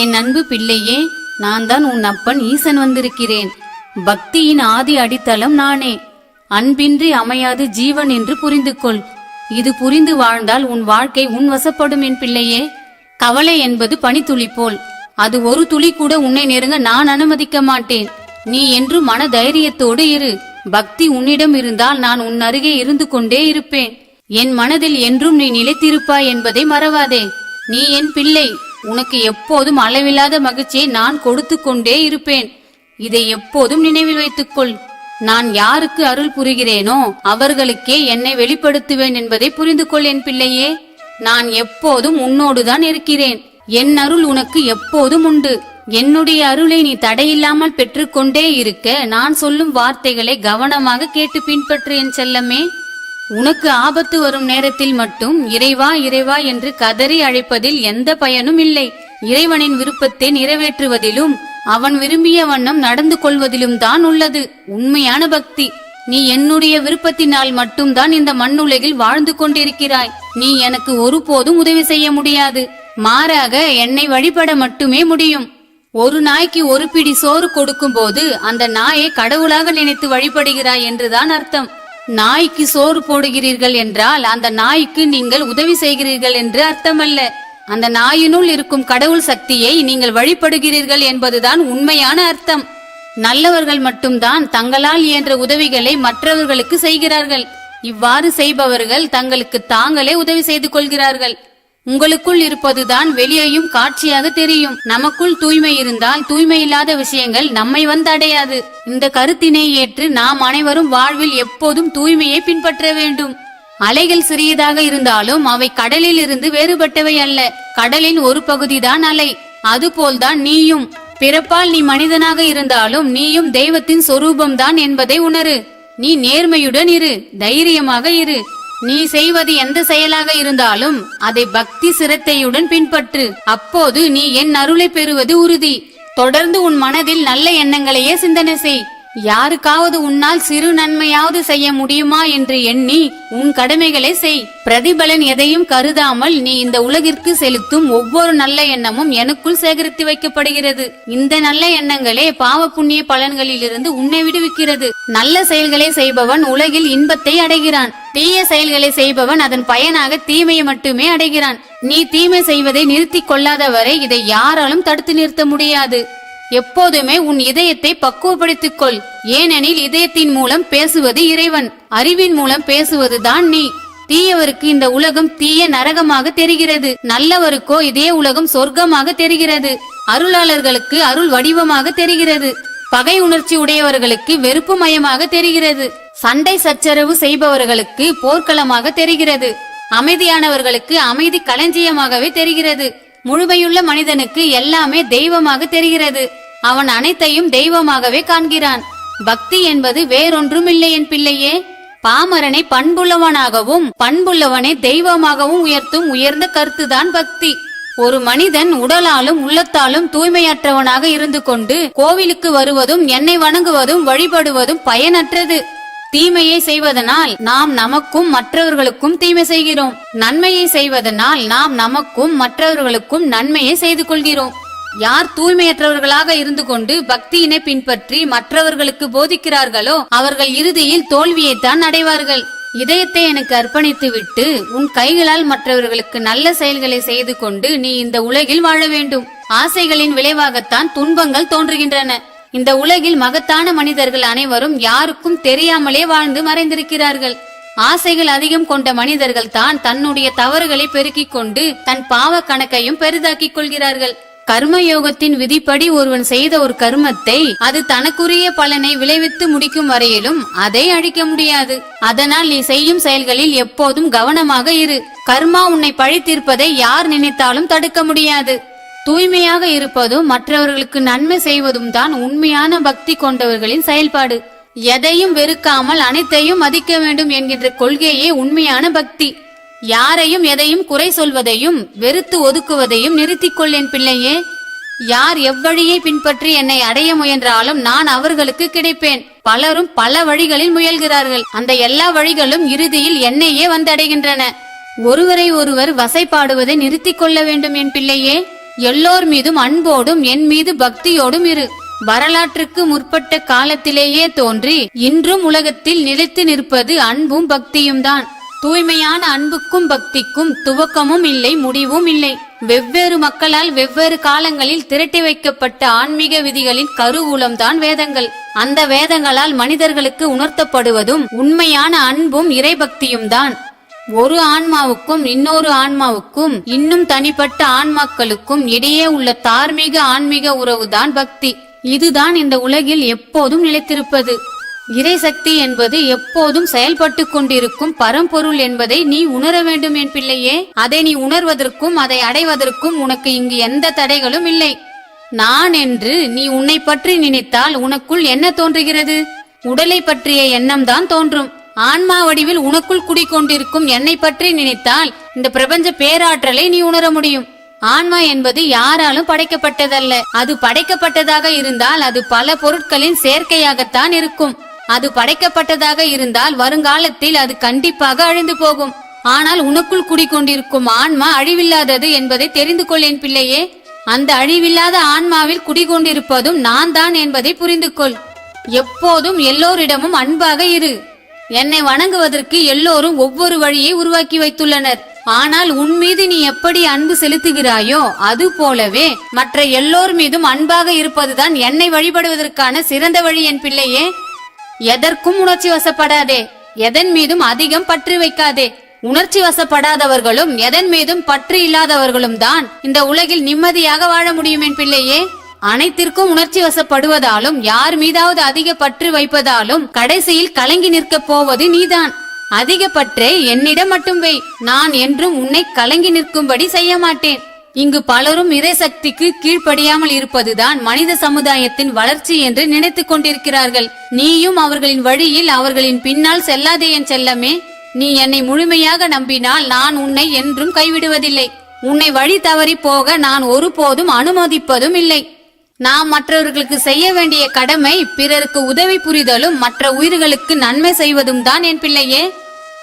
என் அன்பு பிள்ளையே நான் தான் உன் அப்பன் ஈசன் வந்திருக்கிறேன். பக்தியின் ஆதி அடித்தளம் நானே. அன்பின்றி அமையாது ஜீவன் என்று புரிந்து கொள் இது புரிந்து வாழ்ந்தால் உன் வாழ்க்கை உன் வசப்படும் என் பிள்ளையே. கவலை என்பது பனித்துளி போல் அது ஒரு துளி கூட உன்னை நெருங்க நான் அனுமதிக்க மாட்டேன். நீ என்று மன தைரியத்தோடு இரு. பக்தி உன்னிடம் இருந்தால் நான் உன் அருகே இருந்து கொண்டே இருப்பேன். என் மனதில் என்றும் நீ நிலைத்திருப்பாய் என்பதை மறவாதே. நீ என் பிள்ளை. உனக்கு எப்போதும் அளவில்லாத மகிழ்ச்சியை நான் கொடுத்து கொண்டே இருப்பேன். இதை எப்போதும் நினைவில் வைத்துக்கொள். நான் யாருக்கு அருள் புரிகிறேனோ அவர்களுக்கே என்னை வெளிப்படுத்துவேன் என்பதை புரிந்து கொள் என் பிள்ளையே. நான் எப்போதும் உன்னோடுதான் இருக்கிறேன். என் அருள் உனக்கு எப்போதும் உண்டு. என்னுடைய அருளை நீ தடையில்லாமல் பெற்றுக்கொண்டே இருக்க நான் சொல்லும் வார்த்தைகளை கவனமாக கேட்டு பின்பற்று என் செல்லமே. உனக்கு ஆபத்து வரும் நேரத்தில் மட்டும் இறைவா இறைவா என்று கதறி அழைப்பதில் எந்த பயனும் இல்லை. இறைவனின் விருப்பத்தை நிறைவேற்றுவதிலும் அவன் விரும்பிய வண்ணம் நடந்து கொள்வதிலும் தான் உள்ளது. உண்மையான பக்தி. நீ என்னுடைய விருப்பத்தினால் மட்டும்தான் இந்த மண்ணுலகில் வாழ்ந்து கொண்டிருக்கிறாய். நீ எனக்கு ஒருபோதும் உதவி செய்ய முடியாது. மாறாக என்னை வழிபட மட்டுமே முடியும். ஒரு நாய்க்கு ஒரு பிடி சோறு கொடுக்கும் போது அந்த நாயை கடவுளாக நினைத்து வழிபடுகிறாய் என்றுதான் அர்த்தம். நாய்க்கு சோறு போடுகிறீர்கள் என்றால் அந்த நாய்க்கு நீங்கள் உதவி செய்கிறீர்கள் என்று அர்த்தமல்ல. அந்த நாயினுள் இருக்கும் கடவுள் சக்தியை நீங்கள் வழிபடுகிறீர்கள் என்பதுதான் உண்மையான அர்த்தம். நல்லவர்கள் மட்டும்தான் தங்களால் இயன்ற உதவிகளை மற்றவர்களுக்கு செய்கிறார்கள். இவ்வாறு செய்பவர்கள் தங்களுக்கு தாங்களே உதவி செய்து கொள்கிறார்கள். உங்களுக்குள் இருப்பதுதான் வெளியேயும் காட்சியாக தெரியும். நமக்குள் தூய்மை இருந்தால் தூய்மை இல்லாத விஷயங்கள் நம்மை வந்து அடையாது இந்த கருத்தினை ஏற்று நாம் அனைவரும் வாழ்வில் எப்போதும் தூய்மையை பின்பற்ற வேண்டும். அலைகள் சிறியதாக இருந்தாலும் அவை கடலில் இருந்து வேறுபட்டவை அல்ல. கடலின் ஒரு பகுதிதான் அலை. அதுபோல்தான் நீயும். பிறப்பால் நீ மனிதனாக இருந்தாலும் நீயும் தெய்வத்தின் சொரூபம்தான் என்பதை உணரு. நீ நேர்மையுடன் இரு தைரியமாக இரு. நீ செய்வது எந்த செயலாக இருந்தாலும் அதை பக்தி சிரத்தையுடன் பின்பற்று. அப்போது நீ என் அருளை பெறுவது உறுதி. தொடர்ந்து உன் மனதில் நல்ல எண்ணங்களையே சிந்தனை செய். யாருக்காவது உன்னால் சிறு நன்மையாவது செய்ய முடியுமா என்று எண்ணி உன் கடமைகளை செய். பிரதிபலன் எதையும் கருதாமல் நீ இந்த உலகிற்கு செலுத்தும் ஒவ்வொரு நல்ல எண்ணமும் எனக்குள் சேகரித்து வைக்கப்படுகிறது. இந்த நல்ல எண்ணங்களே பாவ புண்ணிய பலன்களிலிருந்து உன்னை விடுவிக்கிறது. நல்ல செயல்களை செய்பவன் உலகில் இன்பத்தை அடைகிறான். தீய செயல்களை செய்பவன் அதன் பயனாக தீமையை மட்டுமே அடைகிறான். நீ தீமை செய்வதை நிறுத்திக் கொள்ளாதவரை இதை யாராலும் தடுத்து நிறுத்த முடியாது. எப்போதுமே உன் இதயத்தை பக்குவப்படுத்திக் கொள் ஏனெனில் இதயத்தின் மூலம் பேசுவது இறைவன். அறிவின் மூலம் பேசுவதுதான் நீ. தீயவருக்கு இந்த உலகம் தீய நரகமாக தெரிகிறது. நல்லவருக்கோ இதே உலகம் சொர்க்கமாக தெரிகிறது. அருளாளர்களுக்கு அருள் வடிவமாக தெரிகிறது. பகை உணர்ச்சி உடையவர்களுக்கு வெறுப்பு மயமாக தெரிகிறது. சண்டை சச்சரவு செய்பவர்களுக்கு போர்க்களமாக தெரிகிறது. அமைதியானவர்களுக்கு அமைதி களஞ்சியமாகவே தெரிகிறது. முழுமையுள்ள மனிதனுக்கு எல்லாமே தெய்வமாக தெரிகிறது. அவன் அனைத்தையும் தெய்வமாகவே காண்கிறான். பக்தி என்பது வேறொன்றும் இல்லை என் பிள்ளையே. பாமரனை பண்புள்ளவனாகவும் பண்புள்ளவனை தெய்வமாகவும் உயர்த்தும் உயர்ந்த கருத்துதான் பக்தி. ஒரு மனிதன் உடலாலும் உள்ளத்தாலும் தூய்மையற்றவனாக இருந்து கொண்டு கோவிலுக்கு வருவதும் என்னை வணங்குவதும் வழிபடுவதும் பயனற்றது. தீமையை செய்வதனால் நாம் நமக்கும் மற்றவர்களுக்கும் தீமை செய்கிறோம். நன்மையை செய்வதனால் நாம் நமக்கும் மற்றவர்களுக்கும் நன்மையை செய்து கொள்கிறோம். யார் தூய்மையற்றவர்களாக இருந்து கொண்டு பக்தியினை பின்பற்றி மற்றவர்களுக்கு போதிக்கிறார்களோ அவர்கள் இறுதியில் தோல்வியைத்தான் அடைவார்கள். இதயத்தை எனக்கு அர்ப்பணித்து விட்டு உன் கைகளால் மற்றவர்களுக்கு நல்ல செயல்களை செய்து கொண்டு நீ இந்த உலகில் வாழ வேண்டும். ஆசைகளின் விளைவாகத்தான் துன்பங்கள் தோன்றுகின்றன. இந்த உலகில் மகத்தான மனிதர்கள் அனைவரும் யாருக்கும் தெரியாமலே வாழ்ந்து மறைந்திருக்கிறார்கள். ஆசைகள் அதிகம் கொண்ட மனிதர்கள் தான் தன்னுடைய தவறுகளை பெருக்கிக் கொண்டு தன் பாவ கணக்கையும் பெரிதாக்கிக் கொள்கிறார்கள். கர்மயோகத்தின் விதிப்படி ஒருவன் செய்த ஒரு கர்மத்தை அது தனக்குரிய பலனை விளைவித்து முடிக்கும் வரையிலும் அதை அழிக்க முடியாது. அதனால் நீ செய்யும் செயல்களில் எப்போதும் கவனமாக இரு. கர்மா உன்னை பழி தீர்ப்பதை யார் நினைத்தாலும் தடுக்க முடியாது. தூய்மையாக இருப்பதும் மற்றவர்களுக்கு நன்மை செய்வதும் தான் உண்மையான பக்தி கொண்டவர்களின் செயல்பாடு. எதையும் வெறுக்காமல் அனைத்தையும் மதிக்க வேண்டும் என்கின்ற கொள்கையே உண்மையான பக்தி. யாரையும் எதையும் குறை சொல்வதையும் வெறுத்து ஒதுக்குவதையும் நிறுத்திக்கொள் என் பிள்ளையே. யார் எவ்வழியை பின்பற்றி என்னை அடைய முயன்றாலும் நான் அவர்களுக்கு கிடைப்பேன். பலரும் பல வழிகளில் முயல்கிறார்கள். அந்த எல்லா வழிகளும் இறுதியில் என்னையே வந்தடைகின்றன. ஒருவரை ஒருவர் வசைப்பாடுவதை நிறுத்திக் கொள்ள வேண்டும் என் பிள்ளையே. எல்லோர் மீதும் அன்போடும் என் மீது பக்தியோடும் இரு. வரலாற்றுக்கு முற்பட்ட காலத்திலேயே தோன்றி இன்றும் உலகத்தில் நிலைத்து நிற்பது அன்பும் பக்தியும் தான் தூய்மையான அன்புக்கும் பக்திக்கும் துவக்கமும் இல்லை முடிவும் இல்லை. வெவ்வேறு மக்களால் வெவ்வேறு காலங்களில் திரட்டி வைக்கப்பட்ட ஆன்மீக விதிகளின் கருவூலம்தான் வேதங்கள். அந்த வேதங்களால் மனிதர்களுக்கு உணர்த்தப்படுவதும் உண்மையான அன்பும் இறைபக்தியும் தான் ஒரு ஆன்மாவுக்கும் இன்னொரு ஆன்மாவுக்கும் இன்னும் தனிப்பட்ட ஆன்மாக்களுக்கும் இடையே உள்ள தார்மீக ஆன்மீக உறவுதான் பக்தி. இதுதான் இந்த உலகில் எப்போதும் நிலைத்திருப்பது. இறைசக்தி என்பது எப்போதும் செயல்பட்டு கொண்டிருக்கும் பரம்பொருள் என்பதை நீ உணர வேண்டும் என் பிள்ளையே. அதை நீ உணர்வதற்கும் அதை அடைவதற்கும் உனக்கு இங்கு எந்த தடைகளும் இல்லை. நான் என்று நீ உன்னை பற்றி நினைத்தால் உனக்குள் என்ன தோன்றுகிறது? உடலை பற்றிய எண்ணம் தான் தோன்றும். ஆன்மா வடிவில் உனக்குள் குடிக்கொண்டிருக்கும் என்னை பற்றி நினைத்தால் இந்த பிரபஞ்ச பேராற்றலை நீ உணர முடியும். ஆன்மா என்பது யாராலும் படைக்கப்பட்டதல்ல. அது படைக்கப்பட்டதாக இருந்தால் அது பல பொருட்களின் சேர்க்கையாகத்தான் இருக்கும். அது படைக்கப்பட்டதாக இருந்தால் வருங்காலத்தில் அது கண்டிப்பாக அழிந்து போகும். ஆனால் உனக்குள் குடிக்கொண்டிருக்கும் ஆன்மா அழிவில்லாதது என்பதை தெரிந்து கொள் என் பிள்ளையே. அந்த அழிவில்லாத ஆன்மாவில் குடிகொண்டிருப்பதும் நான் தான் என்பதை புரிந்து கொள் எப்போதும் எல்லோரிடமும் அன்பாக இரு. என்னை வணங்குவதற்கு எல்லோரும் ஒவ்வொரு வழியை உருவாக்கி வைத்துள்ளனர். ஆனால் உன் மீது நீ எப்படி அன்பு செலுத்துகிறாயோ அது போலவே மற்ற எல்லோர் மீதும் அன்பாக இருப்பதுதான் என்னை வழிபடுவதற்கான சிறந்த வழி என் பிள்ளையே. எதற்கும் உணர்ச்சி வசப்படாதே. எதன் மீதும் அதிகம் பற்று வைக்காதே. உணர்ச்சி வசப்படாதவர்களும் எதன் மீதும் பற்று இல்லாதவர்களும் தான் இந்த உலகில் நிம்மதியாக வாழ முடியும் என் பிள்ளையே. அனைத்திற்கும் உணர்ச்சி வசப்படுவதாலும் யார் மீதாவது அதிக பற்று வைப்பதாலும் கடைசியில் கலங்கி நிற்கப் போவது நீதான். அதிக பற்றே என்னிடம் மட்டும் வை. நான் என்றும் உன்னை கலங்கி நிற்கும்படி செய்ய மாட்டேன். இங்கு பலரும் இறைசக்திக்கு கீழ்ப்படியாமல் இருப்பதுதான் மனித சமுதாயத்தின் வளர்ச்சி என்று நினைத்துக் கொண்டிருக்கிறார்கள். நீயும் அவர்களின் வழியில் அவர்களின் பின்னால் செல்லாதே என் செல்லமே. நீ என்னை முழுமையாக நம்பினால் நான் உன்னை என்றும் கைவிடுவதில்லை. உன்னை வழி தவறி போக நான் ஒருபோதும் அனுமதிப்பதும் இல்லை. நாம் மற்றவர்களுக்கு செய்ய வேண்டிய கடமை பிறருக்கு உதவி புரிதலும் மற்ற உயிர்களுக்கு நன்மை செய்வதும் தான் என் பிள்ளையே.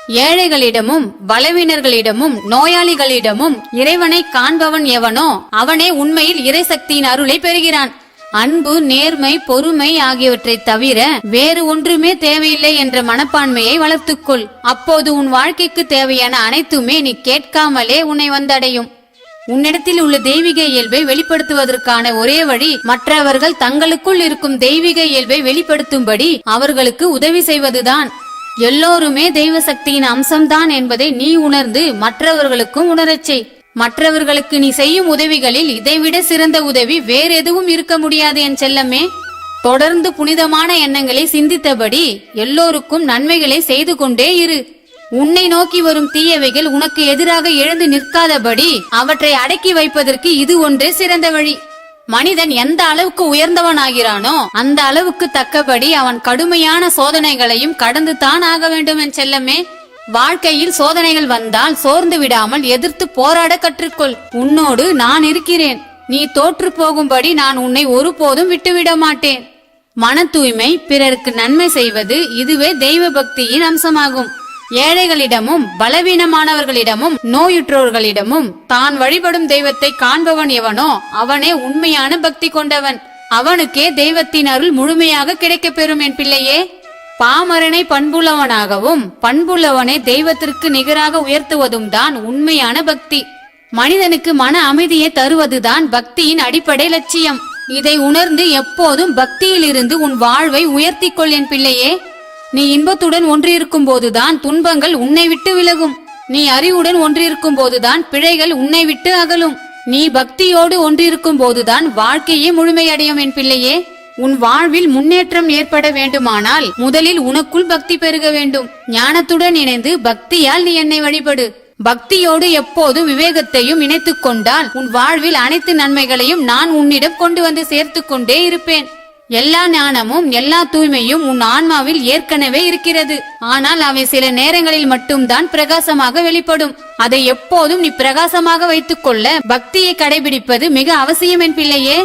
ஏழைகளிடமும் பலவீனர்களிடமும் நோயாளிகளிடமும் இறைவனை காண்பவன் எவனோ அவனே உண்மையில் இறை சக்தியின் அருளை பெறுகிறான். அன்பு நேர்மை பொறுமை ஆகியவற்றை தவிர வேறு ஒன்றுமே தேவையில்லை என்ற மனப்பான்மையை வளர்த்துக்கொள். அப்போது உன் வாழ்க்கைக்கு தேவையான அனைத்துமே நீ கேட்காமலே உன்னை வந்தடையும். உன்னிடத்தில் உள்ள தெய்வீக இயல்பை வெளிப்படுத்துவதற்கான ஒரே வழி மற்றவர்கள் தங்களுக்குள் இருக்கும் தெய்வீக இயல்பை வெளிப்படுத்தும்படி அவர்களுக்கு உதவி செய்வதுதான். எல்லோருமே தெய்வ சக்தியின் அம்சம்தான் என்பதை நீ உணர்ந்து மற்றவர்களுக்கும் உணரச் செய். மற்றவர்களுக்கு நீ செய்யும் உதவிகளில் இதைவிட சிறந்த உதவி வேற எதுவும் இருக்க முடியாது என் செல்லமே. தொடர்ந்து புனிதமான எண்ணங்களை சிந்தித்தபடி எல்லோருக்கும் நன்மைகளை செய்து கொண்டே இரு. உன்னை நோக்கி வரும் தீயவைகள் உனக்கு எதிராக எழுந்து நிற்காதபடி அவற்றை அடக்கி வைப்பதற்கு இது ஒன்றே சிறந்த வழி. மனிதன் எந்த அளவுக்கு உயர்ந்தவனாகிறானோ அந்த அளவுக்கு தக்கபடி அவன் கடுமையான சோதனைகளையும் கடந்து தான் ஆக வேண்டும் என் செல்லமே. வாழ்க்கையில் சோதனைகள் வந்தால் சோர்ந்து விடாமல் எதிர்த்து போராட கற்றுக்கொள். உன்னோடு நான் இருக்கிறேன். நீ தோற்று போகும்படி நான் உன்னை ஒருபோதும் விட்டுவிட மாட்டேன். மன தூய்மை பிறருக்கு நன்மை செய்வது இதுவே தெய்வ பக்தியின் அம்சமாகும். ஏழைகளிடமும் பலவீனமானவர்களிடமும் நோயுற்றோர்களிடமும் தான் வழிபடும் தெய்வத்தை காண்பவன் எவனோ அவனே உண்மையான பக்தி கொண்டவன். அவனுக்கே தெய்வத்தின் அருள் முழுமையாக கிடைக்கப் பெறும் என் பிள்ளையே. பாமரனை பண்புள்ளவனாகவும் பண்புள்ளவனை தெய்வத்திற்கு நிகராக உயர்த்துவதும் தான் உண்மையான பக்தி. மனிதனுக்கு மன அமைதியை தருவதுதான் பக்தியின் அடிப்படை லட்சியம். இதை உணர்ந்து எப்போதும் பக்தியிலிருந்து உன் வாழ்வை உயர்த்திக் கொள் என் பிள்ளையே. நீ இன்பத்துடன் ஒன்றிருக்கும் போதுதான் துன்பங்கள் உன்னை விட்டு விலகும். நீ அறிவுடன் ஒன்றிருக்கும் போதுதான் பிழைகள் உன்னை விட்டு அகலும். நீ பக்தியோடு ஒன்றிருக்கும் போதுதான் வாழ்க்கையே முழுமையடையும் என் பிள்ளையே. உன் வாழ்வில் முன்னேற்றம் ஏற்பட வேண்டுமானால் முதலில் உனக்குள் பக்தி பெருக வேண்டும். ஞானத்துடன் இணைந்து பக்தியால் நீ என்னை வழிபடு. பக்தியோடு எப்போதும் விவேகத்தையும் இணைத்துக் கொண்டால் உன் வாழ்வில் அனைத்து நன்மைகளையும் நான் உன்னிடம் கொண்டு வந்து சேர்த்துக் கொண்டே இருப்பேன். எல்லா ஞானமும் எல்லா தூய்மையும் உன் ஆன்மாவில் ஏற்கனவே இருக்கிறது. ஆனால் அவை சில நேரங்களில் மட்டும்தான் பிரகாசமாக வெளிப்படும். அதை எப்போதும் நீ பிரகாசமாக வைத்துக் கொள்ள பக்தியை கடைபிடிப்பது மிக அவசியம் என் பிள்ளையே.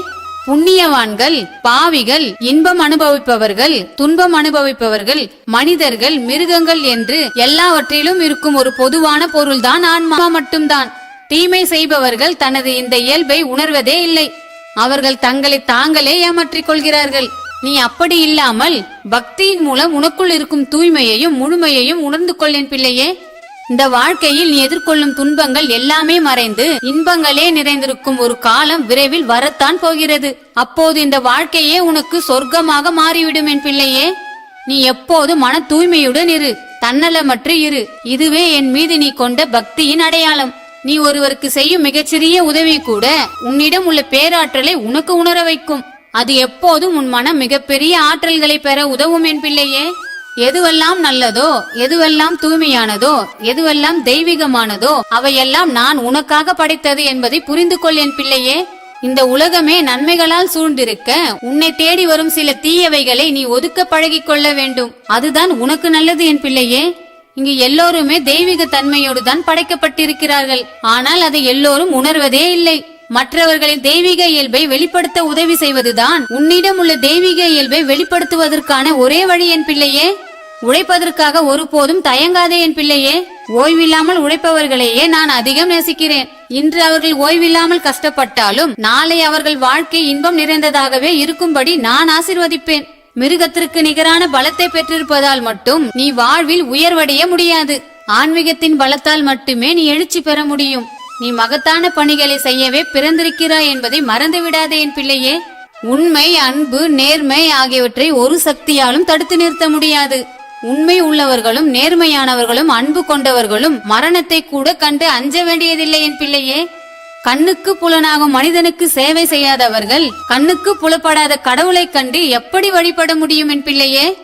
புண்ணியவான்கள் பாவிகள் இன்பம் அனுபவிப்பவர்கள் துன்பம் அனுபவிப்பவர்கள் மனிதர்கள் மிருகங்கள் என்று எல்லாவற்றிலும் இருக்கும் ஒரு பொதுவான பொருள்தான் ஆன்மா மட்டும்தான். தீமை செய்பவர்கள் தனது இந்த இயல்பை உணர்வதே இல்லை. அவர்கள் தங்களை தாங்களே ஏமாற்றிக் கொள்கிறார்கள் நீ அப்படி இல்லாமல் பக்தியின் மூலம் உனக்குள் இருக்கும் தூய்மையையும் முழுமையையும் உணர்ந்து கொள்ளேன் பிள்ளையே. இந்த வாழ்க்கையில் நீ எதிர்கொள்ளும் துன்பங்கள் எல்லாமே மறைந்து இன்பங்களே நிறைந்திருக்கும் ஒரு காலம் விரைவில் வரத்தான் போகிறது. அப்போது இந்த வாழ்க்கையே உனக்கு சொர்க்கமாக மாறிவிடும் என் பிள்ளையே. நீ எப்போது மன தூய்மையுடன் இரு தன்னலமற்று இரு. இதுவே என் மீது நீ கொண்ட பக்தியின் அடையாளம். நீ ஒருவருக்கு செய்யும் மிகச்சிறிய உதவி கூட உன்னிடம் உள்ள பேராற்றலை உனக்கு உணர வைக்கும். அது எப்போதும் உன் மனம் மிகப்பெரிய ஆற்றல்களை பெற உதவும் என் பிள்ளையே. எதுவெல்லாம் நல்லதோ எதுவெல்லாம் தூய்மையானதோ எதுவெல்லாம் தெய்வீகமானதோ அவையெல்லாம் நான் உனக்காக படைத்தது என்பதை புரிந்து கொள் என் பிள்ளையே. இந்த உலகமே நன்மைகளால் சூழ்ந்திருக்க உன்னை தேடி வரும் சில தீயவைகளை நீ ஒதுக்க பழகிக் கொள்ள வேண்டும். அதுதான் உனக்கு நல்லது என் பிள்ளையே. இங்கு எல்லோருமே தெய்வீக தன்மையோடு தான் படைக்கப்பட்டிருக்கிறார்கள். ஆனால் அதை எல்லோரும் உணர்வதே இல்லை. மற்றவர்களின் தெய்வீக இயல்பை வெளிப்படுத்த உதவி செய்வதுதான் உன்னிடம் உள்ள தெய்வீக இயல்பை வெளிப்படுத்துவதற்கான ஒரே வழி என் பிள்ளையே. உழைப்பதற்காக ஒருபோதும் தயங்காதே என் பிள்ளையே. ஓய்வில்லாமல் உழைப்பவர்களையே நான் அதிகம் நேசிக்கிறேன். இன்று அவர்கள் ஓய்வில்லாமல் கஷ்டப்பட்டாலும் நாளை அவர்கள் வாழ்க்கை இன்பம் நிறைந்ததாகவே இருக்கும்படி நான் ஆசிர்வதிப்பேன். மிருகத்திற்கு நிகரான பலத்தை பெற்றிருப்பதால் மட்டும் நீ வாழ்வில் உயர்வடைய முடியாது. ஆன்மீகத்தின் பலத்தால் மட்டுமே நீ எழுச்சி பெற முடியும். நீ மகத்தான பணிகளை செய்யவே பிறந்திருக்கிறாய் என்பதை மறந்து விடாதே என் பிள்ளையே. உண்மை அன்பு நேர்மை ஆகியவற்றை ஒரு சக்தியாலும் தடுத்து நிறுத்த முடியாது. உண்மை உள்ளவர்களும் நேர்மையானவர்களும் அன்பு கொண்டவர்களும் மரணத்தை கூட கண்டு அஞ்ச வேண்டியதில்லை என் பிள்ளையே. கண்ணுக்கு புலனாகும் மனிதனுக்கு சேவை செய்யாதவர்கள் கண்ணுக்கு புலப்படாத கடவுளைக் கண்டு எப்படி வழிபட முடியும் என் பிள்ளையே?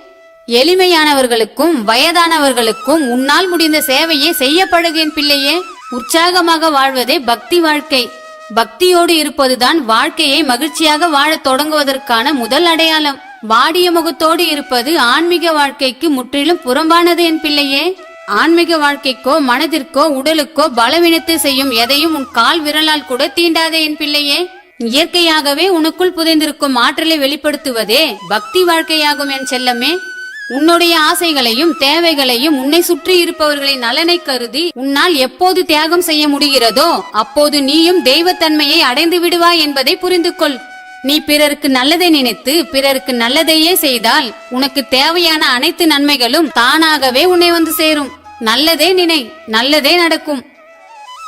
எளிமையானவர்களுக்கும் வயதானவர்களுக்கும் உன்னால் முடிந்த சேவையே செய்ய என் பிள்ளையே. உற்சாகமாக வாழ்வதே பக்தி வாழ்க்கை. பக்தியோடு இருப்பதுதான் வாழ்க்கையை மகிழ்ச்சியாக வாழத் தொடங்குவதற்கான முதல் அடையாளம். வாடிய முகத்தோடு இருப்பது ஆன்மீக வாழ்க்கைக்கு முற்றிலும் புறம்பானது என் பிள்ளையே. ஆன்மீக வாழ்க்கைக்கோ மனதிற்கோ உடலுக்கோ பலவீனத்தை செய்யும் எதையும் உன் கால் விரலால் கூட தீண்டாதே என் பிள்ளையே. இயற்கையாகவே உனக்குள் புதைந்திருக்கும் ஆற்றலை வெளிப்படுத்துவதே பக்தி வாழ்க்கையாகும் என் செல்லமே. உன்னுடைய ஆசைகளையும் தேவைகளையும் உன்னை சுற்றி இருப்பவர்களின் நலனை கருதி உன்னால் எப்போது தியாகம் செய்ய முடிகிறதோ அப்போது நீயும் தெய்வத்தன்மையை அடைந்து விடுவாய் என்பதை புரிந்து கொள் நீ பிறருக்கு நல்லதை நினைத்து பிறருக்கு நல்லதையே செய்தால் உனக்கு தேவையான அனைத்து நன்மைகளும் தானாகவே உன்னை வந்து சேரும். நல்லதே நினை நல்லதே நடக்கும்.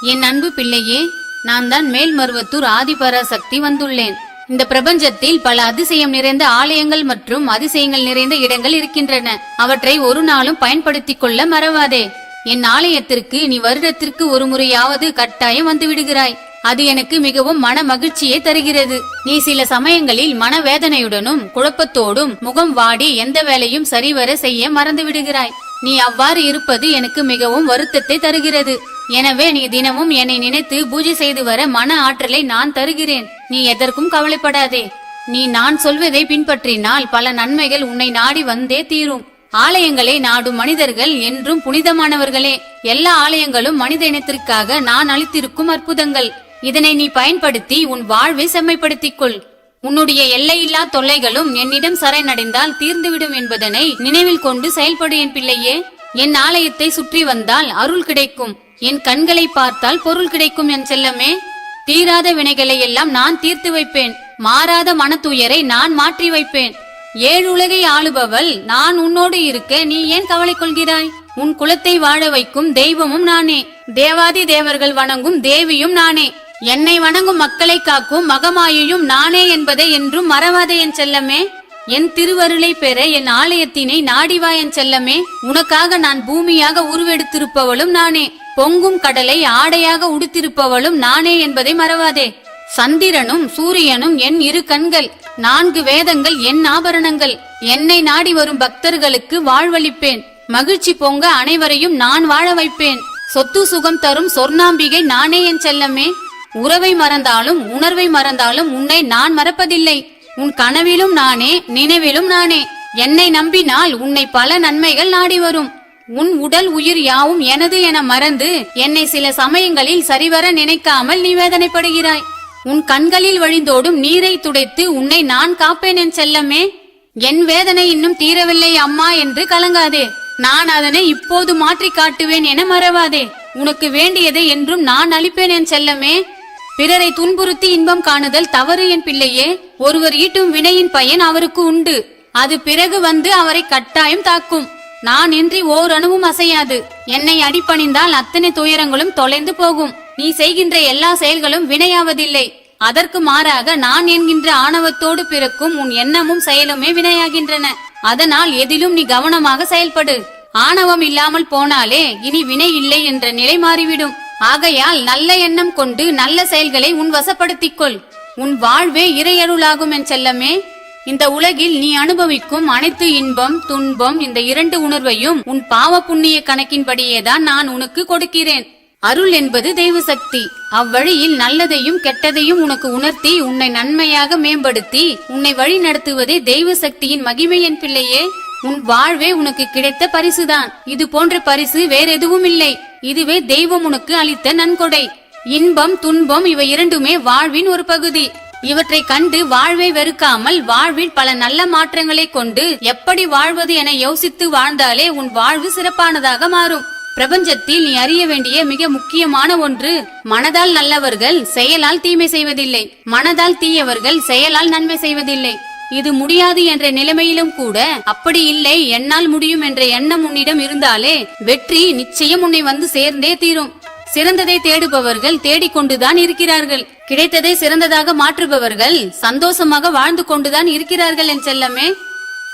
என் அன்பு பிள்ளையே நான் தான் மேல்மருவத்தூர் ஆதிபராசக்தி வந்துள்ளேன். இந்த பிரபஞ்சத்தில் பல அதிசயம் நிறைந்த ஆலயங்கள் மற்றும் அதிசயங்கள் நிறைந்த இடங்கள் இருக்கின்றன. அவற்றை ஒரு நாளும் பயன்படுத்திக் கொள்ள மறவாதே. என் ஆலயத்திற்கு நீ வருடத்திற்கு ஒரு முறையாவது கட்டாயம் வந்து விடுகிறாய். அது எனக்கு மிகவும் மன மகிழ்ச்சியை தருகிறது. நீ சில சமயங்களில் மனவேதனையுடனும் குழப்பத்தோடும் முகம் வாடி எந்த வேலையும் சரிவர செய்ய மறந்து விடுகிறாய். நீ அவ்வாறு இருப்பது எனக்கு மிகவும் வருத்தத்தை தருகிறது. எனவே நீ தினமும் என்னை நினைத்து பூஜை செய்து வர மன ஆற்றலை நான் தருகிறேன். நீ எதற்கும் கவலைப்படாதே. நீ நான் சொல்வதை பின்பற்றினால் பல நன்மைகள் உன்னை நாடி வந்தே தீரும். ஆலயங்களை நாடும் மனிதர்கள் என்றும் புனிதமானவர்களே. எல்லா ஆலயங்களும் மனித இனத்திற்காக நான் அளித்திருக்கும் அற்புதங்கள். இதனை நீ பயன்படுத்தி உன் வாழ்வை செம்மைப்படுத்திக் கொள். உன்னுடைய எல்லையில்லா தொல்லைகளும் என்னிடம் சரணடைந்தால் தீர்ந்துவிடும் என்பதனை நினைவில் கொண்டு செயல்படு என் பிள்ளையே. என் ஆலயத்தை சுற்றி வந்தால் அருள் கிடைக்கும். என் கண்களை பார்த்தால் பொருள் கிடைக்கும் என் செல்லமே. தீராத வினைகளை எல்லாம் நான் தீர்த்து வைப்பேன். மாறாத மனத்துயரை நான் மாற்றி வைப்பேன். ஏழு உலகை ஆளுபவள் நான் உன்னோடு இருக்க நீ ஏன் கவலை கொள்கிறாய்? உன் குலத்தை வாழ வைக்கும் தெய்வமும் நானே. தேவாதி தேவர்கள் வணங்கும் தேவியும் நானே. என்னை வணங்கும் மக்களை காக்கும் மகமாயையும் நானே என்பதை என்றும் மறவாதே என் செல்லமே. என் திருவருளை பெற என் ஆலயத்தினை நாடிவா என் செல்லமே. உனக்காக நான் பூமியாக உருவெடுத்திருப்பவளும் நானே. பொங்கும் கடலை ஆடையாக உடுத்திருப்பவளும் நானே என்பதை மறவாதே. சந்திரனும் சூரியனும் என் இரு கண்கள். நான்கு வேதங்கள் என் ஆபரணங்கள். என்னை நாடி வரும் பக்தர்களுக்கு வாழ்வளிப்பேன். மகிழ்ச்சி பொங்க அனைவரையும் நான் வாழ வைப்பேன். சொத்து சுகம் தரும் சொர்ணாம்பிகை நானே என் செல்லமே. உறவை மறந்தாலும் உணர்வை மறந்தாலும் உன்னை நான் மறப்பதில்லை. உன் கனவிலும் நானே நினைவிலும் நானே. என்னை நம்பினால் உன்னை பல நன்மைகள் நாடி வரும். உன் உடல் உயிர் யாவும் எனது என மறந்து என்னை சில சமயங்களில் சரிவர நினைக்காமல் நீ வேதனைப்படுகிறாய். உன் கண்களில் வழிந்தோடும் நீரை துடைத்து உன்னை நான் காப்பேன் என் செல்லமே. என் வேதனை இன்னும் தீரவில்லை அம்மா என்று கலங்காதே. நான் அதனை இப்போது மாற்றி காட்டுவேன் என மறவாதே. உனக்கு வேண்டியதை என்றும் நான் அளிப்பேன் என் செல்லமே. பிறரை துன்புறுத்தி இன்பம் காணுதல் தவறு என் பிள்ளையே. ஒருவர் ஈட்டும் வினையின் பயன் அவருக்கு உண்டு. அது பிறகு வந்து அவரை கட்டாயம் தாக்கும். நான் இன்றி ஓர் அணுவும் அசையாது. என்னை அடிபணிந்தால் அத்தனை துயரங்களும் தொலைந்து போகும். நீ செய்கின்ற எல்லா செயல்களும் வினையாவதில்லை. அதற்கு மாறாக நான் என்கின்ற ஆணவத்தோடு பிறக்கும் உன் எண்ணமும் செயலுமே வினையாகின்றன. அதனால் எதிலும் நீ கவனமாக செயல்படு. ஆணவம் இல்லாமல் போனாலே இனி வினை இல்லை என்ற நிலை மாறிவிடும். ஆகையால் நல்ல எண்ணம் கொண்டு நல்ல செயல்களை உன் வசப்படுத்திக் கொள் உன் வாழ்வே இறையருளாகும் என் செல்லமே. இந்த உலகில் நீ அனுபவிக்கும் அனைத்து இன்பம் துன்பம் இந்த இரண்டு உணர்வையும் உன் பாவ புண்ணிய கணக்கின்படியேதான் நான் உனக்கு கொடுக்கிறேன். அருள் என்பது தெய்வ சக்தி அவ்வழியில் நல்லதையும் கெட்டதையும் உனக்கு உணர்த்தி உன்னை நன்மையாக மேம்படுத்தி உன்னை வழி நடத்துவதே தெய்வ சக்தியின் மகிமை என் பிள்ளையே. உன் வாழ்வே உனக்கு கிடைத்த பரிசுதான். இது போன்ற பரிசு வேற எதுவும் இல்லை. இதுவே தெய்வம் உனக்கு அளித்த நன்கொடை. இன்பம் துன்பம் இவை இரண்டுமே வாழ்வின் ஒரு பகுதி. இவற்றை கண்டு வாழ்வை வெறுக்காமல் வாழ்வில் பல நல்ல மாற்றங்களை கொண்டு எப்படி வாழ்வது என யோசித்து வாழ்ந்தாலே உன் வாழ்வு சிறப்பானதாக மாறும். பிரபஞ்சத்தில் நீ அறிய வேண்டிய மிக முக்கியமான ஒன்று மனதால் நல்லவர்கள் செயலால் தீமை செய்வதில்லை. மனதால் தீயவர்கள் செயலால் நன்மை செய்வதில்லை. இது முடியாது என்ற நிலைமையிலும் கூட அப்படி இல்லை என்னால் முடியும் என்ற எண்ணம் உன்னிடம் இருந்தாலே வெற்றி நிச்சயம் உன்னை வந்து சேர்ந்தே தீரும். சிறந்ததை தேடுபவர்கள் தேடிக்கொண்டுதான் இருக்கிறார்கள். கிடைத்ததை சிறந்ததாக மாற்றுபவர்கள் சந்தோஷமாக வாழ்ந்து கொண்டுதான் இருக்கிறார்கள் என் செல்லமே.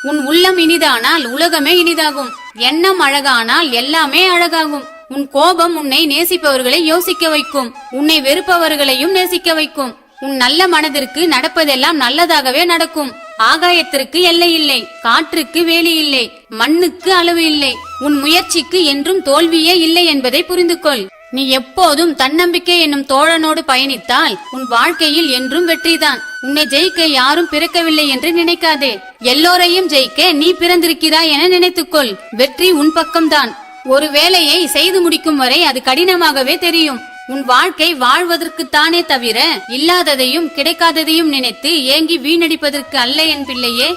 உன் உள்ளம் இனிதானால் உலகமே இனிதாகும். எண்ணம் அழகானால் எல்லாமே அழகாகும். உன் கோபம் உன்னை நேசிப்பவர்களை யோசிக்க வைக்கும். உன்னை வெறுப்பவர்களையும் நேசிக்க வைக்கும். உன் நல்ல மனதிற்கு நடப்பதெல்லாம் நல்லதாகவே நடக்கும். ஆகாயத்திற்கு எல்லை இல்லை காற்றுக்கு வேலி இல்லை மண்ணுக்கு அளவு இல்லை. உன் முயற்சிக்கு என்றும் தோல்வியே இல்லை என்பதை புரிந்து கொள் நீ எப்போதும் தன்னம்பிக்கை என்னும் தோழனோடு பயணித்தால் உன் வாழ்க்கையில் என்றும் வெற்றிதான். உன்னை ஜெயிக்க யாரும் பிறக்கவில்லை என்று நினைக்காதே. எல்லோரையும் ஜெயிக்க நீ பிறந்திருக்கிறாய் என நினைத்துக்கொள். வெற்றி உன் பக்கம்தான். ஒரு வேலையை செய்து முடிக்கும் வரை அது கடினமாகவே தெரியும். உன் வாழ்க்கை வாழ்வதற்குத்தானே தவிர இல்லாததையும் கிடைக்காததையும் நினைத்து ஏங்கி வீணடிப்பதற்கு அல்ல என் பிள்ளையே.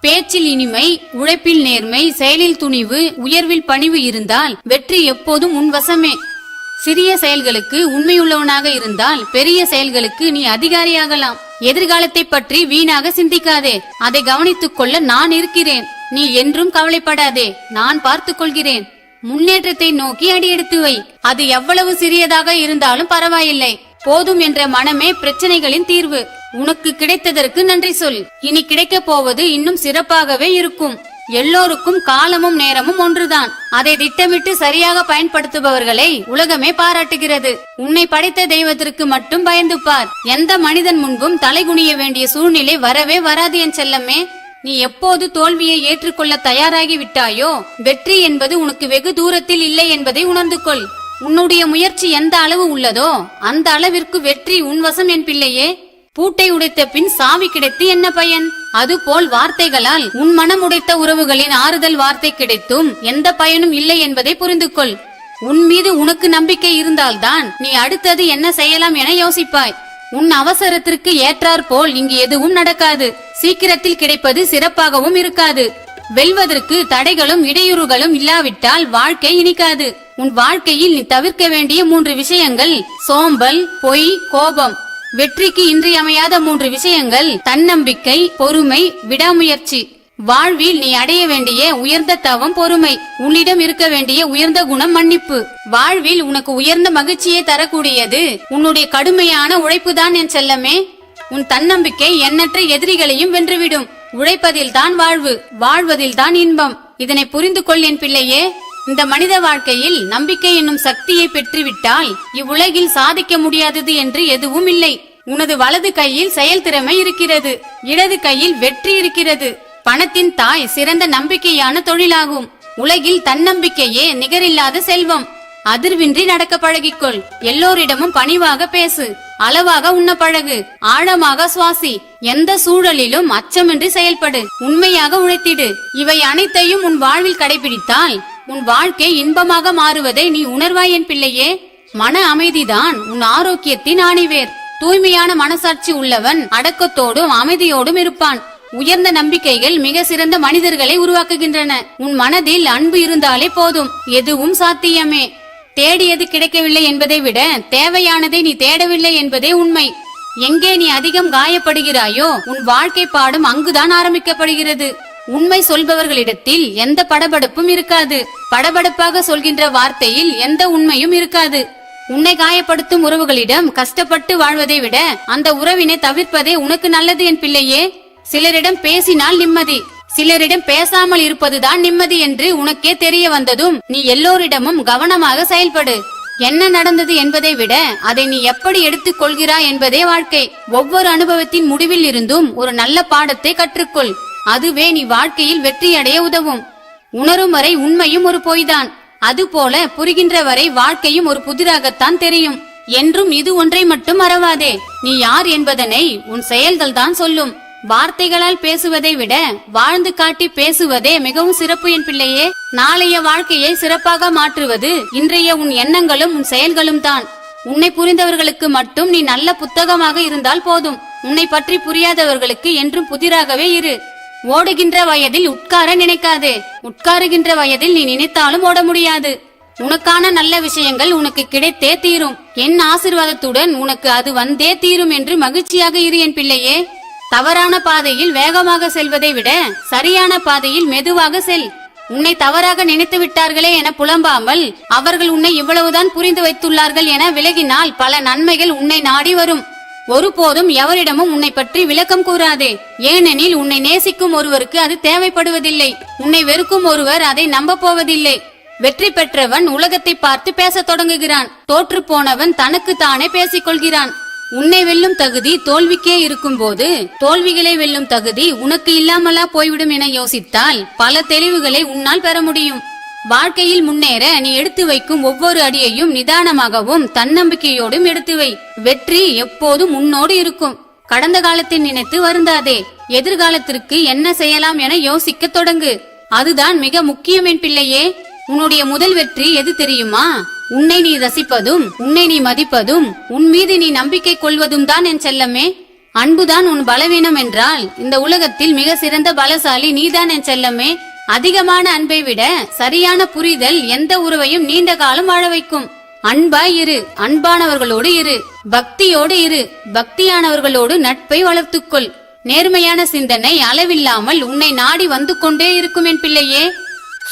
பேச்சில் இனிமை உழைப்பில் நேர்மை செயலில் துணிவு உயர்வில் பணிவு இருந்தால் வெற்றி எப்போதும் உன் வசமே. சிறிய செயல்களுக்கு உண்மையுள்ளவனாக இருந்தால் பெரிய செயல்களுக்கு நீ அதிகாரியாகலாம். எதிர்காலத்தை பற்றி வீணாக சிந்திக்காதே. அதை கவனித்துக் கொள்ள நான் இருக்கிறேன். நீ என்றும் கவலைப்படாதே. நான் பார்த்துக் கொள்கிறேன். முன்னேற்றத்தை நோக்கி அடியெடுத்து வை. அது எவ்வளவு சிறியதாக இருந்தாலும் பரவாயில்லை. போதும் என்ற மனமே பிரச்சனைகளின் தீர்வு. உனக்கு கிடைத்ததற்கு நன்றி சொல். இனி கிடைக்கப் போவது இன்னும் சிறப்பாகவே இருக்கும். எல்லோருக்கும் காலமும் நேரமும் ஒன்றுதான். அதை திட்டமிட்டு சரியாக பயன்படுத்துபவர்களை உலகமே பாராட்டுகிறது. உன்னை படைத்த தெய்வத்திற்கு மட்டும் பயந்து பார் எந்த மனிதன் முன்பும் தலைகுனிய வேண்டிய சூழ்நிலை வரவே வராது என் செல்லமே. நீ எப்போது தோல்வியை ஏற்றுக்கொள்ள தயாராகி விட்டாயோ வெற்றி என்பது உனக்கு வெகு தூரத்தில் இல்லை என்பதை உணர்ந்து கொள். உன்னுடைய முயற்சி எந்த அளவு உள்ளதோ அந்த அளவிற்கு வெற்றி உன் வசம் என் பிள்ளையே. பூட்டை உடைத்த பின் சாவி கிடைத்து என்ன பயன்? அதுபோல் வார்த்தைகளால் உன் மனம் உடைத்த உறவுகளின் ஆறுதல் வார்த்தை கிடைத்தும் எந்த பயனும் இல்லை என்பதை புரிந்து கொள். உன் மீது உனக்கு நம்பிக்கை இருந்தால்தான் நீ அடுத்தது என்ன செய்யலாம் என யோசிப்பாய். உன் அவசரத்திற்கு ஏற்றாற் போல் இங்கு எதுவும் நடக்காது. சீக்கிரத்தில் கிடைப்பது சிறப்பாகவும் இருக்காது. வெல்வதற்கு தடைகளும் இடையூறுகளும் இல்லாவிட்டால் வாழ்க்கை இனிக்காது. உன் வாழ்க்கையில் நீ தவிர்க்க வேண்டிய மூன்று விஷயங்கள் சோம்பல் பொய் கோபம். வெற்றிக்கு இன்றியமையாத மூன்று விஷயங்கள் தன்னம்பிக்கை பொறுமை விடாமுயற்சி. வாழ்வில் நீ அடைய வேண்டிய உயர்ந்த தவம் பொறுமை. உன்னிடம் இருக்க வேண்டிய உயர்ந்த குணம் மன்னிப்பு. வாழ்வில் உனக்கு உயர்ந்த மகிழ்ச்சியை தரக்கூடியது உன்னுடைய கடுமையான உழைப்புதான் என் செல்லமே. உன் தன்னம்பிக்கை எண்ணற்ற எதிரிகளையும் வென்றுவிடும். உழைப்பதில் தான் வாழ்வு வாழ்வதில் தான் இன்பம். இதனை புரிந்து கொள் என் பிள்ளையே. இந்த மனித வாழ்க்கையில் நம்பிக்கை என்னும் சக்தியை பெற்றுவிட்டால் இவ்வுலகில் சாதிக்க முடியாதது என்று எதுவும் இல்லை. உனது வலது கையில் செயல்திறமை இருக்கிறது. இடது கையில் வெற்றி இருக்கிறது. பணத்தின் தாய் சிறந்த நம்பிக்கையான தொழிலாகும். உலகில் தன்னம்பிக்கையே நிகரில்லாத செல்வம். அதிர்வின்றி நடக்க பழகிக்கொள். எல்லோரிடமும் பணிவாக பேசு. அளவாக உண்ண பழகு. ஆழமாக சுவாசி. எந்த சூழலிலும் அச்சமின்றி செயல்படு. உண்மையாக உழைத்திடு. இவை அனைத்தையும் உன் வாழ்வில் கடைபிடித்தால் உன் வாழ்க்கை இன்பமாக மாறுவதை நீ உணர்வாய் என் பிள்ளையே. மன அமைதிதான் உன் ஆரோக்கியத்தின் ஆணிவேர். தூய்மையான மனசாட்சி உள்ளவன் அடக்கத்தோடும் அமைதியோடும் இருப்பான். உயர்ந்த நம்பிக்கைகள் மிக சிறந்த மனிதர்களை உருவாக்குகின்றன. உன் மனதில் அன்பு இருந்தாலே போதும். எதுவும் சாத்தியமே. தேடியது கிடைக்கவில்லை என்பதை விட தேவையானதை நீ தேடவில்லை என்பதே உண்மை. எங்கே நீ அதிகம் காயப்படுகிறாயோ உன் வாழ்க்கை பாடம் அங்குதான் ஆரம்பிக்கப்படுகிறது. உண்மை சொல்பவர்களிடத்தில் எந்த படபடப்பும் இருக்காது. படபடப்பாக சொல்கின்ற வார்த்தையில் எந்த உண்மையும் இருக்காது. உன்னை காயப்படுத்தும் உறவுகளிடம் கஷ்டப்பட்டு வாழ்வதை விட அந்த உறவினை தவிர்ப்பதே உனக்கு நல்லது என் பிள்ளையே. சிலரிடம் பேசினால் நிம்மதி சிலரிடம் பேசாமல் இருப்பதுதான் நிம்மதி என்று உனக்கே தெரிய வந்ததும் நீ எல்லோரிடமும் கவனமாக செயல்படு. என்ன நடந்தது என்பதை விட அதை நீ எப்படி எடுத்துக் கொள்கிறாய் என்பதே வாழ்க்கை. ஒவ்வொரு அனுபவத்தின் முடிவில் இருந்தும் ஒரு நல்ல பாடத்தை கற்றுக்கொள். அதுவே நீ வாழ்க்கையில் வெற்றியடைய உதவும். உணரும் வரை உண்மையும் ஒரு பொய்தான். அதுபோல புரிகின்ற வரை வாழ்க்கையும் ஒரு புதிராகத்தான் தெரியும். என்றும் இது ஒன்றை மட்டும் மறவாதே. நீ யார் என்பதனை உன் செயல்கள் தான் சொல்லும். வார்த்தைகளால் பேசுவதை விட வாழ்ந்து காட்டி பேசுவதே மிகவும் சிறப்பு என் பிள்ளையே. நாளைய வாழ்க்கையை சிறப்பாக மாற்றுவது இன்றைய உன் எண்ணங்களும் உன் செயல்களும் தான். உன்னை புரிந்தவர்களுக்கு மட்டும் நீ நல்ல புத்தகமாக இருந்தால் போதும். உன்னை பற்றி புரியாதவர்களுக்கு என்றும் புதிராகவே இரு. ஓடுகின்ற வயதில் உட்கார நினைக்காதே. உட்காருகின்ற வயதில் நீ நினைத்தாலும் ஓட முடியாது. உனக்கான நல்ல விஷயங்கள் உனக்கு கிடைத்தே தீரும். என் ஆசிர்வாதத்துடன் உனக்கு அது வந்தே தீரும் என்று மகிழ்ச்சியாக இரு என் பிள்ளையே. தவறான பாதையில் வேகமாக செல்வதை விட சரியான பாதையில் மெதுவாக செல். உன்னை தவறாக நினைத்து விட்டார்களே என புலம்பாமல் அவர்கள் உன்னை இவ்வளவுதான் புரிந்து வைத்துள்ளார்கள் என விலகினால் பல நன்மைகள் உன்னை நாடி வரும். ஒருபோதும் எவரிடமும் உன்னை பற்றி விளக்கம் கூறாதே. ஏனெனில் உன்னை நேசிக்கும் ஒருவருக்கு அது தேவைப்படுவதில்லை. உன்னை வெறுக்கும் ஒருவர் அதை நம்ப போவதில்லை வெற்றி பெற்றவன் உலகத்தை பார்த்து பேசத் தொடங்குகிறான். தோற்று போனவன் தனக்கு தானே பேசிக் கொள்கிறான். உன்னை வெல்லும் தகுதி தோல்விக்கே இருக்கும் போது தோல்விகளை வெல்லும் தகுதி உனக்கு இல்லாமலா போய்விடும் என யோசித்தால் பல தெளிவுகளை உன்னால் பெற முடியும். வாழ்க்கையில் முன்னேற நீ எடுத்து வைக்கும் ஒவ்வொரு அடியையும் நிதானமாகவும் தன்னம்பிக்கையோடும் எடுத்து வை. வெற்றி எப்போதும் உன்னோடு இருக்கும். கடந்த காலத்தை நினைத்து வருந்தாதே. எதிர்காலத்திற்கு என்ன செய்யலாம் என யோசிக்க தொடங்கு. அதுதான் மிக முக்கியம் என் பிள்ளையே. உன்னுடைய முதல் வெற்றி எது தெரியுமா? உன்னை நீ ரசிப்பதும் உன்னை நீ மதிப்பதும் உன் மீது நீ நம்பிக்கை கொள்வதும் தான் என் செல்லமே. அன்புதான் உன் பலவீனம் என்றால் இந்த உலகத்தில் மிக சிறந்த பலசாலி நீதான் என் செல்லமே. அதிகமான அன்பை விட சரியான புரிதல் எந்த உறவையும் நீண்ட காலம் வாழ வைக்கும். அன்பாய் இரு அன்பானவர்களோடு இரு பக்தியோடு இரு பக்தியானவர்களோடு நட்பை வளர்த்துக்கொள். நேர்மையான சிந்தனை அளவில்லாமல் உன்னை நாடி வந்து கொண்டே இருக்கும் என் பிள்ளையே.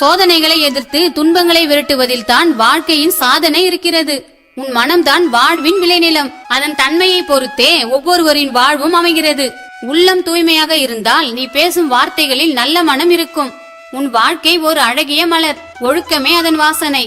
சோதனைகளை எதிர்த்து துன்பங்களை விரட்டுவதில் தான் வாழ்க்கையின் சாதனை இருக்கிறது. உன் மனம்தான் வாழ்வின் விளைநிலம். அதன் தன்மையை பொறுத்தே ஒவ்வொருவரின் வாழ்வும் அமைகிறது. உள்ளம் தூய்மையாக இருந்தால் நீ பேசும் வார்த்தைகளில் நல்ல மனம் இருக்கும். உன் வாழ்க்கை ஒரு அழகிய மலர் ஒழுக்கமே அதன் வாசனை.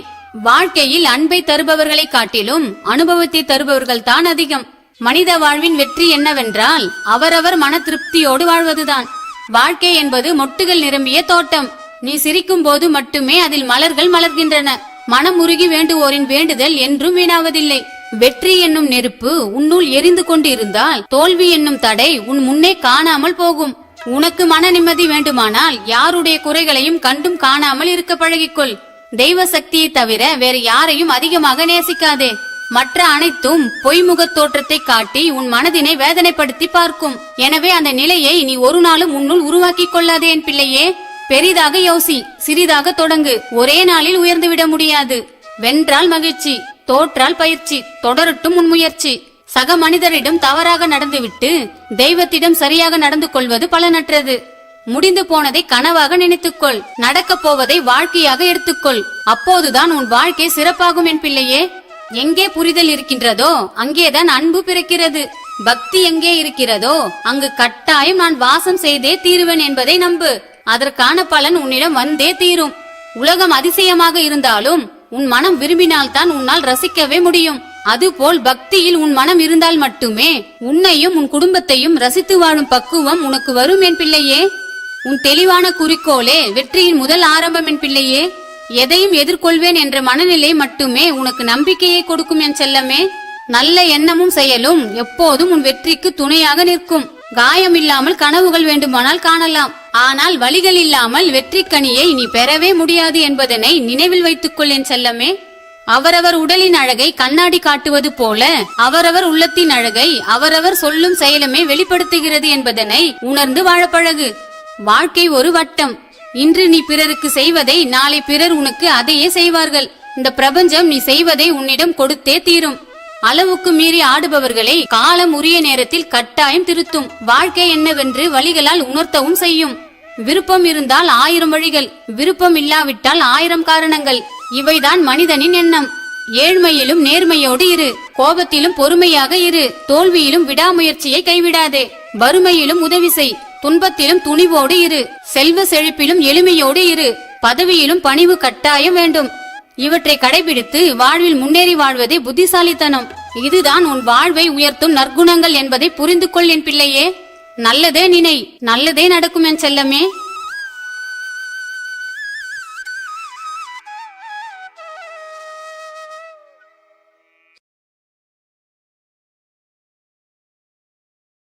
வாழ்க்கையில் அன்பை தருபவர்களை காட்டிலும் அனுபவத்தை தருபவர்கள் தான் அதிகம். மனித வாழ்வின் வெற்றி என்னவென்றால் அவரவர் மன திருப்தியோடு வாழ்வதுதான். வாழ்க்கை என்பது மொட்டுகள் நிரம்பிய தோட்டம். நீ சிரிக்கும் போது மட்டுமே அதில் மலர்கள் மலர்கின்றன. மனம் உருகி வேண்டுவோரின் வேண்டுதல் என்றும் வீணாவதில்லை. வெற்றி என்னும் நெருப்பு உன்னுள் எரிந்து கொண்டு இருந்தால் தோல்வி என்னும் தடை உன் முன்னே காணாமல் போகும். உனக்கு மன நிம்மதி வேண்டுமானால் யாருடைய குறைகளையும் கண்டும் காணாமல் இருக்க பழகிக்கொள். தெய்வ சக்தியை தவிர வேறு யாரையும் அதிகமாக நேசிக்காதே. மற்ற அனைத்தும் பொய்முகத் தோற்றத்தை காட்டி உன் மனதினை வேதனைப்படுத்தி பார்க்கும். எனவே அந்த நிலையை நீ ஒரு நாளும் உன்னுள் உருவாக்கிக் கொள்ளாதே என் பிள்ளையே. பெரிதாக யோசி சிறிதாக தொடங்கு. ஒரே நாளில் உயர்ந்துவிட முடியாது. வென்றால் மகிழ்ச்சி தோற்றால் பயிற்சி தொடரட்டும் உன் முயற்சி. சக மனிதரிடம் தவறாக நடந்துவிட்டு தெய்வத்திடம் சரியாக நடந்து கொள்வது பலனற்றது. முடிந்து போனதை கனவாக நினைத்துக்கொள். நடக்கப் போவதை வாழ்க்கையாக எடுத்துக்கொள். அப்போதுதான் உன் வாழ்க்கை சிறப்பாகும் என் பிள்ளையே. எங்கே புரிதல் இருக்கின்றதோ அங்கேதான் அன்பு பிறக்கிறது. பக்தி எங்கே இருக்கிறதோ அங்கு கட்டாயம் நான் வாசம் செய்தே தீருவேன் என்பதை நம்பு. அதற்கான பலன் உன்னிடம் வந்தே தீரும். உலகம் அதிசயமாக இருந்தாலும் உன் மனம் விரும்பினால்தான் உன்னால் ரசிக்கவே முடியும். அதுபோல் பக்தியில் உன் மனம் இருந்தால் மட்டுமே உன்னையும் உன் குடும்பத்தையும் ரசித்து வாழும் பக்குவம் உனக்கு வரும் என் பிள்ளையே. உன் தெளிவான குறிக்கோளே வெற்றியின் முதல் ஆரம்பம் என் பிள்ளையே. எதையும் எதிர்கொள்வேன் என்ற மனநிலை மட்டுமே உனக்கு நம்பிக்கையை கொடுக்கும் என் செல்லமே. நல்ல எண்ணமும் செயலும் எப்போதும் உன் வெற்றிக்கு துணையாக நிற்கும். காயம் இல்லாமல் கனவுகள் வேண்டுமானால் காணலாம். ஆனால் வழிகள் இல்லாமல் வெற்றி கனியை நீ பெறவே முடியாது என்பதனை நினைவில் வைத்துக்கொள் என் செல்லமே. அவரவர் உடலின் அழகை கண்ணாடி காட்டுவது போல அவரவர் உள்ளத்தின் அழகை அவரவர் சொல்லும் செயலுமே வெளிப்படுத்துகிறது என்பதனை உணர்ந்து வாழப்பழகு வாழ்க்கை ஒரு வட்டம். இன்று நீ பிறருக்கு செய்வதை நாளை பிறர் உனக்கு அதையே செய்வார்கள். இந்த பிரபஞ்சம் நீ செய்வதை உன்னிடம் கொடுத்தே தீரும். அளவுக்கு மீறி ஆடுபவர்களை காலம் உரிய நேரத்தில் கட்டாயம் திருத்தும். வாழ்க்கை என்னவென்று வழிகளால் உணர்த்தவும் செய்யும். விருப்பம் இருந்தால் ஆயிரம் வழிகள் விருப்பம் இல்லாவிட்டால் ஆயிரம் காரணங்கள். இவைதான் மனிதனின் எண்ணம். ஏழ்மையிலும் நேர்மையோடு இரு கோபத்திலும் பொறுமையாக இரு தோல்வியிலும் விடாமுயற்சியை கைவிடாதே. வறுமையிலும் உதவி செய் துன்பத்திலும் துணிவோடு இரு செல்வ செழிப்பிலும் எளிமையோடு இரு பதவியிலும் பணிவு கட்டாயம் வேண்டும். இவற்றை கடைபிடித்து வாழ்வில் முன்னேறி வாழ்வதே புத்திசாலித்தனம். இதுதான் உன் வாழ்வை உயர்த்தும் நற்குணங்கள் என்பதை புரிந்து கொள் என் பிள்ளையே. நல்லதே நினை நல்லதே நடக்கும் என் செல்லமே.